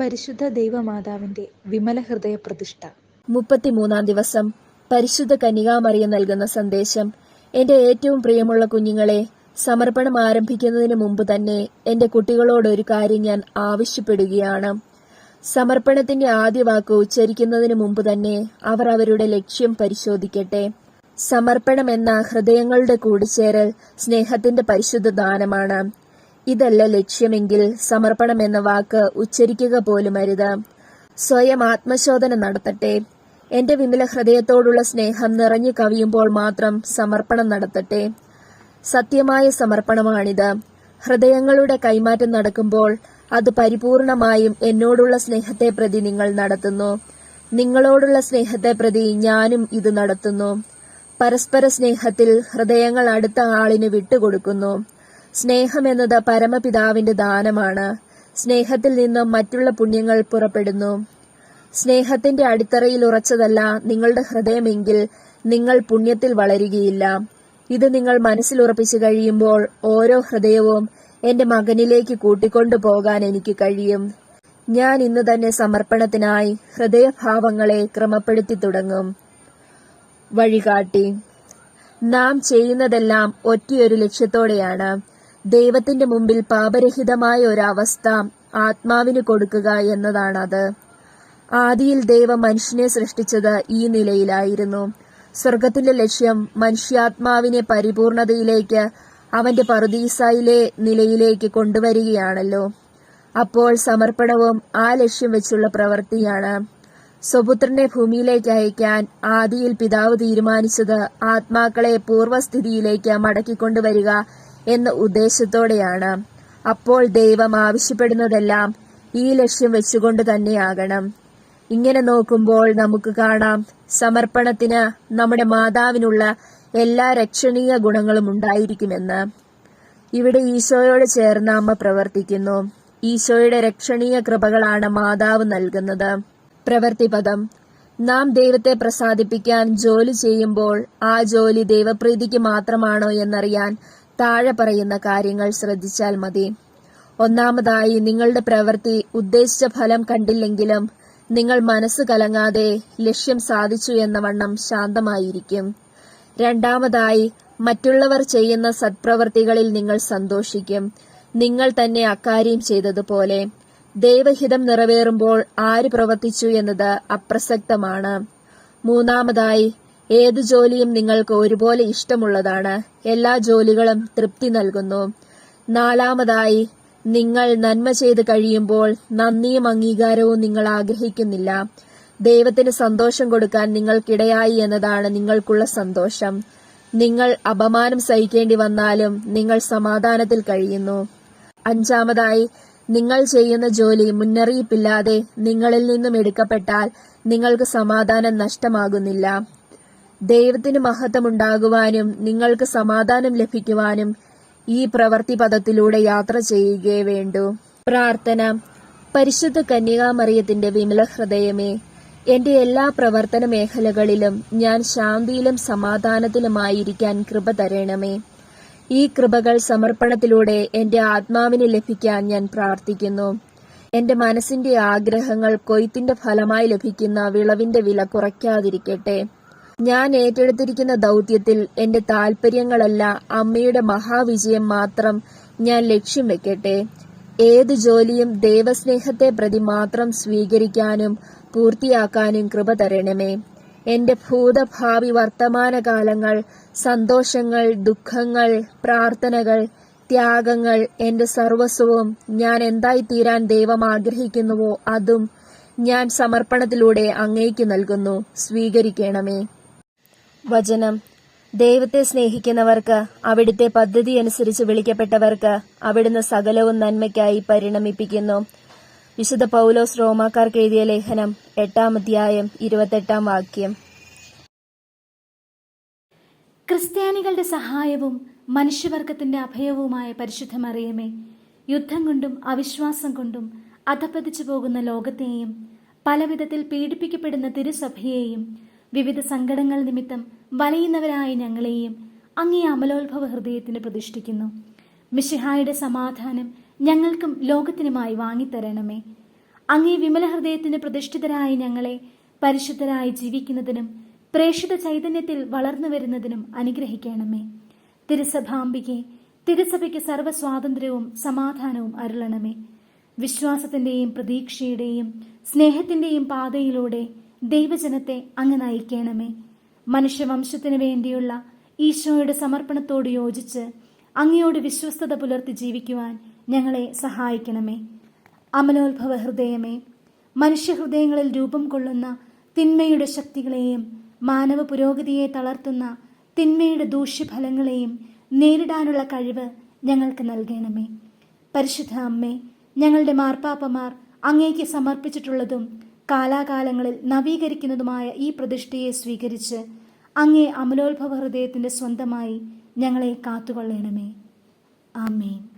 പരിശുദ്ധ ദൈവമാതാവിന്റെ വിമല ഹൃദയ പ്രതിഷ്ഠ മുപ്പത്തിമൂന്നാം ദിവസം പരിശുദ്ധ കന്യകാമറിയം നൽകുന്ന സന്ദേശം എന്റെ ഏറ്റവും പ്രിയമുള്ള കുഞ്ഞുങ്ങളെ സമർപ്പണം ആരംഭിക്കുന്നതിന് മുമ്പ് തന്നെ എന്റെ കുട്ടികളോട് ഒരു കാര്യം ഞാൻ ആവശ്യപ്പെടുകയാണ്. സമർപ്പണത്തിന്റെ ആദ്യ വാക്ക് ഉച്ചരിക്കുന്നതിന് മുമ്പ് തന്നെ അവർ അവരുടെ ലക്ഷ്യം പരിശോധിക്കട്ടെ. സമർപ്പണം എന്ന ഹൃദയങ്ങളുടെ കൂടിച്ചേരൽ സ്നേഹത്തിന്റെ പരിശുദ്ധ ദാനമാണ്. ഇതല്ല ലക്ഷ്യമെങ്കിൽ സമർപ്പണം എന്ന വാക്ക് ഉച്ചരിക്കുക പോലും അരുത്. സ്വയം ആത്മശോധന നടത്തട്ടെ. എന്റെ വിമല ഹൃദയത്തോടുള്ള സ്നേഹം നിറഞ്ഞു കവിയുമ്പോൾ മാത്രം സമർപ്പണം നടത്തട്ടെ. സത്യമായ സമർപ്പണമാണിത്. ഹൃദയങ്ങളുടെ കൈമാറ്റം നടക്കുമ്പോൾ അത് പരിപൂർണമായും എന്നോടുള്ള സ്നേഹത്തെ പ്രതി നിങ്ങൾ നടത്തുന്നു. നിങ്ങളോടുള്ള സ്നേഹത്തെ പ്രതി ഞാനും ഇത് നടത്തുന്നു. പരസ്പര സ്നേഹത്തിൽ ഹൃദയങ്ങൾ അടുത്ത ആളിന് വിട്ടുകൊടുക്കുന്നു. സ്നേഹം എന്നത് പരമപിതാവിന്റെ ദാനമാണ്. സ്നേഹത്തിൽ നിന്നും മറ്റുള്ള പുണ്യങ്ങൾ പുറപ്പെടുന്നു. സ്നേഹത്തിന്റെ അടിത്തറയിൽ ഉറച്ചതല്ല നിങ്ങളുടെ ഹൃദയമെങ്കിൽ നിങ്ങൾ പുണ്യത്തിൽ വളരുകയില്ല. ഇത് നിങ്ങൾ മനസ്സിൽ ഉറപ്പിച്ചു കഴിയുമ്പോൾ ഓരോ ഹൃദയവും എന്റെ മകനിലേക്ക് കൂട്ടിക്കൊണ്ടു പോകാൻ എനിക്ക് കഴിയും. ഞാൻ ഇന്ന് തന്നെ സമർപ്പണത്തിനായി ഹൃദയഭാവങ്ങളെ ക്രമപ്പെടുത്തി തുടങ്ങും. വഴികാട്ടി. നാം ചെയ്യുന്നതെല്ലാം ഒറ്റയൊരു ലക്ഷ്യത്തോടെയാണ്. ദൈവത്തിന്റെ മുമ്പിൽ പാപരഹിതമായ ഒരവസ്ഥ ആത്മാവിന് കൊടുക്കുക എന്നതാണത്. ആദിയിൽ ദൈവം മനുഷ്യനെ സൃഷ്ടിച്ചത് ഈ നിലയിലായിരുന്നു. സ്വർഗത്തിന്റെ ലക്ഷ്യം മനുഷ്യാത്മാവിനെ പരിപൂർണതയിലേക്ക് അവന്റെ പറുദീസായിലെ നിലയിലേക്ക് കൊണ്ടുവരികയാണല്ലോ. അപ്പോൾ സമർപ്പണവും ആ ലക്ഷ്യം വെച്ചുള്ള പ്രവൃത്തിയാണ്. സ്വപുത്രനെ ഭൂമിയിലേക്ക് അയക്കാൻ ആദിയിൽ പിതാവ് തീരുമാനിച്ചത് ആത്മാക്കളെ പൂർവസ്ഥിതിയിലേക്ക് മടക്കിക്കൊണ്ടുവരിക എന്ന ഉദ്ദേശത്തോടെയാണ്. അപ്പോൾ ദൈവം ആവശ്യപ്പെടുന്നതെല്ലാം ഈ ലക്ഷ്യം വെച്ചുകൊണ്ട് തന്നെയാകണം. ഇങ്ങനെ നോക്കുമ്പോൾ നമുക്ക് കാണാം സമർപ്പണത്തിന് നമ്മുടെ മാതാവിനുള്ള എല്ലാ രക്ഷണീയ ഗുണങ്ങളും ഉണ്ടായിരിക്കുമെന്ന്. ഇവിടെ ഈശോയോട് ചേർന്ന് അമ്മ പ്രവർത്തിക്കുന്നു. ഈശോയുടെ രക്ഷണീയ കൃപകളാണ് മാതാവ് നൽകുന്നത്. പ്രവൃത്തിപദം നാം ദൈവത്തെ പ്രസാദിപ്പിക്കാൻ ജോലി ചെയ്യുമ്പോൾ ആ ജോലി ദൈവപ്രീതിക്ക് മാത്രമാണോ എന്നറിയാൻ താഴെ പറയുന്ന കാര്യങ്ങൾ ശ്രദ്ധിച്ചാൽ മതി. ഒന്നാമതായി നിങ്ങളുടെ പ്രവൃത്തി ഉദ്ദേശിച്ച ഫലം കണ്ടില്ലെങ്കിലും നിങ്ങൾ മനസ്സ് കലങ്ങാതെ ലക്ഷ്യം സാധിച്ചു എന്ന വണ്ണം ശാന്തമായിരിക്കും. രണ്ടാമതായി മറ്റുള്ളവർ ചെയ്യുന്ന സത്പ്രവർത്തികളിൽ നിങ്ങൾ സന്തോഷിക്കും. നിങ്ങൾ തന്നെ അക്കാര്യം ചെയ്തതുപോലെ. ദൈവഹിതം നിറവേറുമ്പോൾ ആര് പ്രവർത്തിച്ചു എന്നത് അപ്രസക്തമാണ്. മൂന്നാമതായി ഏതു ജോലിയും നിങ്ങൾക്ക് ഒരുപോലെ ഇഷ്ടമുള്ളതാണ്. എല്ലാ ജോലികളും തൃപ്തി നൽകുന്നു. നാലാമതായി നിങ്ങൾ നന്മ ചെയ്ത് കഴിയുമ്പോൾ നന്ദിയും അംഗീകാരവും നിങ്ങൾ ആഗ്രഹിക്കുന്നില്ല. ദൈവത്തിന് സന്തോഷം കൊടുക്കാൻ നിങ്ങൾക്കിടയായി എന്നതാണ് നിങ്ങൾക്കുള്ള സന്തോഷം. നിങ്ങൾ അപമാനം സഹിക്കേണ്ടി വന്നാലും നിങ്ങൾ സമാധാനത്തിൽ കഴിയുന്നു. അഞ്ചാമതായി നിങ്ങൾ ചെയ്യുന്ന ജോലി മുന്നറിയിപ്പില്ലാതെ നിങ്ങളിൽ നിന്നും എടുക്കപ്പെട്ടാൽ നിങ്ങൾക്ക് സമാധാനം നഷ്ടമാകുന്നില്ല. ദൈവത്തിന് മഹത്വമുണ്ടാകുവാനും നിങ്ങൾക്ക് സമാധാനം ലഭിക്കുവാനും ഈ പ്രവൃത്തി പദത്തിലൂടെ യാത്ര ചെയ്യുകയേ വേണ്ടു. പ്രാർത്ഥന. പരിശുദ്ധ കന്യകാമറിയത്തിന്റെ വിമല ഹൃദയമേ എന്റെ എല്ലാ പ്രവർത്തന മേഖലകളിലും ഞാൻ ശാന്തിയിലും സമാധാനത്തിലുമായിരിക്കാൻ കൃപ തരണമേ. ഈ കൃപകൾ സമർപ്പണത്തിലൂടെ എന്റെ ആത്മാവിന് ലഭിക്കാൻ ഞാൻ പ്രാർത്ഥിക്കുന്നു. എന്റെ മനസ്സിന്റെ ആഗ്രഹങ്ങൾ കൊയ്ത്തിന്റെ ഫലമായി ലഭിക്കുന്ന വിളവിന്റെ വില കുറയ്ക്കാതിരിക്കട്ടെ. ഞാൻ ഏറ്റെടുത്തിരിക്കുന്ന ദൗത്യത്തിൽ എന്റെ താൽപര്യങ്ങളല്ല അമ്മയുടെ മഹാവിജയം മാത്രം ഞാൻ ലക്ഷ്യം വെക്കട്ടെ. ഏത് ജോലിയും ദൈവസ്നേഹത്തെ പ്രതി മാത്രം സ്വീകരിക്കാനും പൂർത്തിയാക്കാനും കൃപ തരണമേ. എന്റെ ഭൂതഭാവി വർത്തമാനകാലങ്ങൾ സന്തോഷങ്ങൾ ദുഃഖങ്ങൾ പ്രാർത്ഥനകൾ ത്യാഗങ്ങൾ എന്റെ സർവസ്വവും ഞാൻ എന്തായി തീരാൻ ദൈവം ആഗ്രഹിക്കുന്നുവോ അതും ഞാൻ സമർപ്പണത്തിലൂടെ അങ്ങേക്ക് നൽകുന്നു. സ്വീകരിക്കണമേ. വചനം. ദൈവത്തെ സ്നേഹിക്കുന്നവർക്ക് അവിടുത്തെ പദ്ധതി അനുസരിച്ച് വിളിക്കപ്പെട്ടവർക്ക് അവിടുന്ന് സകലവും നന്മയ്ക്കായി പരിണമിപ്പിക്കുന്നു. വിശുദ്ധ പൗലോസ് റോമാക്കാർക്ക് എഴുതിയ ലേഖനം എട്ടാം അധ്യായം ഇരുപത്തെട്ടാം വാക്യം. ക്രിസ്ത്യാനികളുടെ സഹായവും മനുഷ്യവർഗത്തിന്റെ അഭയവുമായ പരിശുദ്ധമറിയമേ യുദ്ധം കൊണ്ടും അവിശ്വാസം കൊണ്ടും അധപ്പതിച്ചു പോകുന്ന ലോകത്തെയും പലവിധത്തിൽ പീഡിപ്പിക്കപ്പെടുന്ന തിരുസഭയെയും വിവിധ സങ്കടങ്ങൾ നിമിത്തം വലയുന്നവരായ ഞങ്ങളെയും അങ്ങേ അമലോത്ഭവ ഹൃദയത്തിന് പ്രതിഷ്ഠിക്കുന്നു. മിഷിഹായുടെ സമാധാനം ഞങ്ങൾക്കും ലോകത്തിനുമായി വാങ്ങിത്തരണമേ. അങ്ങേ വിമല ഹൃദയത്തിന് പ്രതിഷ്ഠിതരായ ഞങ്ങളെ പരിശുദ്ധരായി ജീവിക്കുന്നതിനും പ്രേക്ഷിത ചൈതന്യത്തിൽ വളർന്നു വരുന്നതിനും അനുഗ്രഹിക്കണമേ. തിരുസഭാംബികെ തിരുസഭയ്ക്ക് സർവ സ്വാതന്ത്ര്യവും സമാധാനവും അരുളണമേ. വിശ്വാസത്തിന്റെയും പ്രതീക്ഷയുടെയും സ്നേഹത്തിന്റെയും പാതയിലൂടെ ദൈവജനത്തെ അങ്ങ് നയിക്കണമേ. മനുഷ്യവംശത്തിനു വേണ്ടിയുള്ള ഈശോയുടെ സമർപ്പണത്തോട് യോജിച്ച് അങ്ങയോട് വിശ്വസ്തത പുലർത്തി ജീവിക്കുവാൻ ഞങ്ങളെ സഹായിക്കണമേ. അമലോത്ഭവ ഹൃദയമേ മനുഷ്യഹൃദയങ്ങളിൽ രൂപം കൊള്ളുന്ന തിന്മയുടെ ശക്തികളെയും മാനവ പുരോഗതിയെ തളർത്തുന്ന തിന്മയുടെ ദൂഷ്യഫലങ്ങളെയും നേരിടാനുള്ള കഴിവ് ഞങ്ങൾക്ക് നൽകണമേ. പരിശുദ്ധ അമ്മേ ഞങ്ങളുടെ മാർപ്പാപ്പമാർ അങ്ങേക്ക് സമർപ്പിച്ചിട്ടുള്ളതും കാലാകാലങ്ങളിൽ നവീകരിക്കുന്നതുമായ ഈ പ്രതിഷ്ഠയെ സ്വീകരിച്ച് അങ്ങേ അമലോത്ഭവ ഹൃദയത്തിന്റെ സ്വന്തമായി ഞങ്ങളെ കാത്തുകൊള്ളണമേ. ആമേൻ.